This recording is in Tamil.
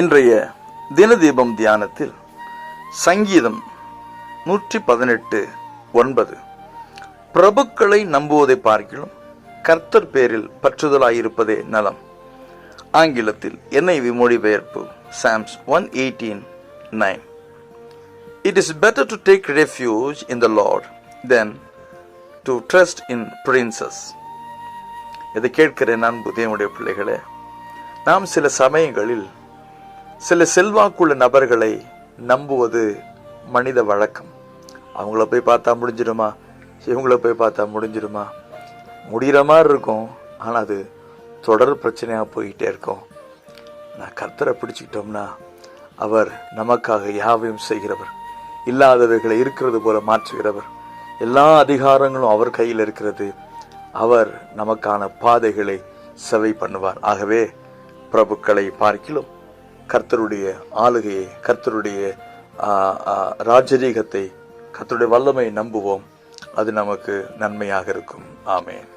இன்றைய தினதீபம் தியானத்தில் சங்கீதம் நூற்றி பதினெட்டு ஒன்பது. பிரபுக்களை நம்புவதை பார்க்கிலும் கர்த்தர் பேரில் பற்றுதலாயிருப்பதே நலம். ஆங்கிலத்தில் என்ஐவி மொழிபெயர்ப்பு Psalms one eighteen nine it is better to take refuge in the Lord than to trust in princes இதை கேட்கிறேன் நான் தேவனுடைய பிள்ளைகளே நாம் சில சமயங்களில் சில செல்வாக்குள்ள நபர்களை நம்புவது மனித வழக்கம். அவங்கள போய் பார்த்தா முடிஞ்சிடுமா? இவங்கள போய் பார்த்தா முடிஞ்சிடுமா? முடிகிற மாதிரி இருக்கும். ஆனால் அது தொடர் பிரச்சனையாக போய்கிட்டே இருக்கும். நான் கர்த்தரை பிடிச்சிக்கிட்டோம்னா அவர் நமக்காக யாவையும் செய்கிறவர். இல்லாதவைகளை இருக்கிறது போல மாற்றுகிறவர். எல்லா அதிகாரங்களும் அவர் கையில் இருக்கிறது. அவர் நமக்கான பாதைகளை செவை பண்ணுவார். ஆகவே பிரபுக்களை பார்க்கிலும் கர்த்தருடைய ஆளுகையை கர்த்தருடைய ராஜரீகத்தை கர்த்தருடைய வல்லமையை நம்புவோம். அது நமக்கு நன்மையாக இருக்கும். ஆமேன்.